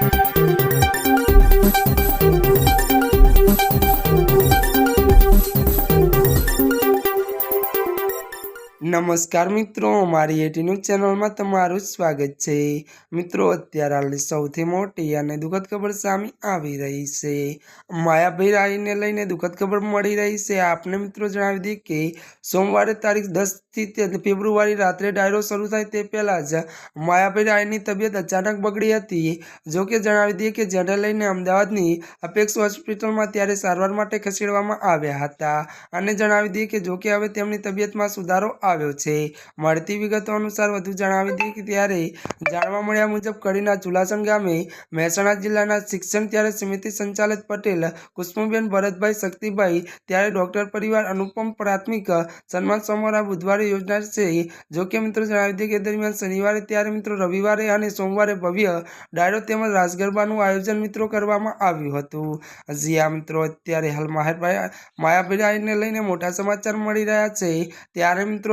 Thank you. નમસ્કાર મિત્રો, મારી એટી ન્યૂઝ ચેનલમાં તમારું સ્વાગત છે. મિત્રો, અત્યારે હાલની સૌથી મોટી અને દુઃખદ ખબર સામે આવી રહી છે. માયાભાઈ રાયને લઈને દુઃખદ ખબર મળી રહી છે. આપને મિત્રો જણાવી દઈએ કે સોમવારે તારીખ દસથી ફેબ્રુઆરી રાત્રે ડાયરો શરૂ થાય તે પહેલાં જ માયાભાઈ રાયની તબિયત અચાનક બગડી હતી. જો કે જણાવી દઈએ કે જેને લઈને અમદાવાદની અપેક્ષ હોસ્પિટલમાં ત્યારે સારવાર માટે ખસેડવામાં આવ્યા હતા. અને જણાવી દઈએ કે જો કે હવે તેમની તબિયતમાં સુધારો આવ્યો છે. મળતી વિગતો અનુસાર વધુ જણાવી દઈએ કે ત્યારે જાણવા મળ્યા મુજબ કડીના ચુલાસણ ગામે મહેસાણા જિલ્લાના શિક્ષણ ત્યારે સમિતિ સંચાલક પટેલ, કુસુમબેન ભરતભાઈ શક્તિભાઈ, ત્યારે ડોક્ટર પરિવાર અનુપમ પ્રાથમિક, સન્માન સમારોહ બુધવારે યોજનાર છે. મિત્રો જણાવી દઈએ કે દરમિયાન શનિવારે ત્યારે મિત્રો રવિવારે અને સોમવારે ભવ્ય ડાયરો તેમજ રાસ ગરબાનું આયોજન મિત્રો કરવામાં આવ્યું હતું. હજી મિત્રો, અત્યારે હાલ માહેરભાઈ માયાભાઈને લઈને મોટા સમાચાર મળી રહ્યા છે. ત્યારે